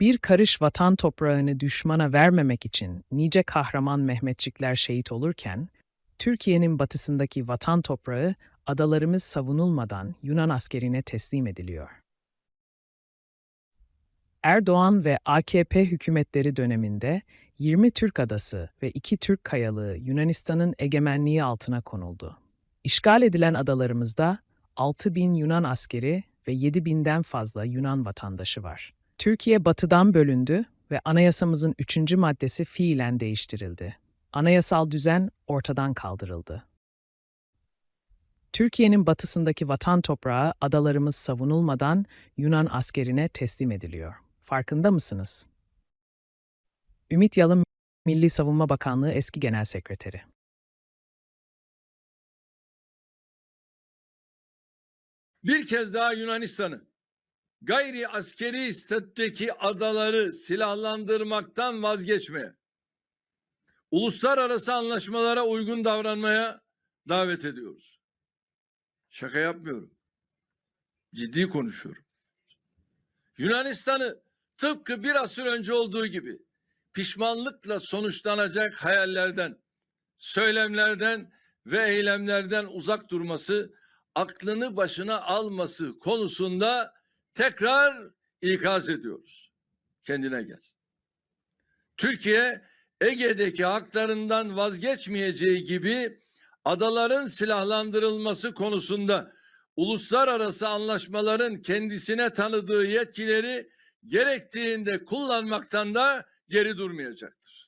Bir karış vatan toprağını düşmana vermemek için nice kahraman Mehmetçikler şehit olurken, Türkiye'nin batısındaki vatan toprağı adalarımız savunulmadan Yunan askerine teslim ediliyor. Erdoğan ve AKP hükümetleri döneminde 20 Türk adası ve 2 Türk kayalığı Yunanistan'ın egemenliği altına konuldu. İşgal edilen adalarımızda 6 bin Yunan askeri ve 7 binden fazla Yunan vatandaşı var. Türkiye batıdan bölündü ve anayasamızın 3. maddesi fiilen değiştirildi. Anayasal düzen ortadan kaldırıldı. Türkiye'nin batısındaki vatan toprağı adalarımız savunulmadan Yunan askerine teslim ediliyor. Farkında mısınız? Ümit Yalın, Milli Savunma Bakanlığı eski Genel Sekreteri. Bir kez daha Yunanistan'ı gayri askeri statüdeki adaları silahlandırmaktan vazgeçmeye, uluslararası anlaşmalara uygun davranmaya davet ediyoruz. Şaka yapmıyorum. Ciddi konuşuyorum. Yunanistan'ı tıpkı bir asır önce olduğu gibi pişmanlıkla sonuçlanacak hayallerden, söylemlerden ve eylemlerden uzak durması aklını başına alması konusunda tekrar ikaz ediyoruz. Kendine gel. Türkiye Ege'deki haklarından vazgeçmeyeceği gibi adaların silahlandırılması konusunda uluslararası anlaşmaların kendisine tanıdığı yetkileri gerektiğinde kullanmaktan da geri durmayacaktır.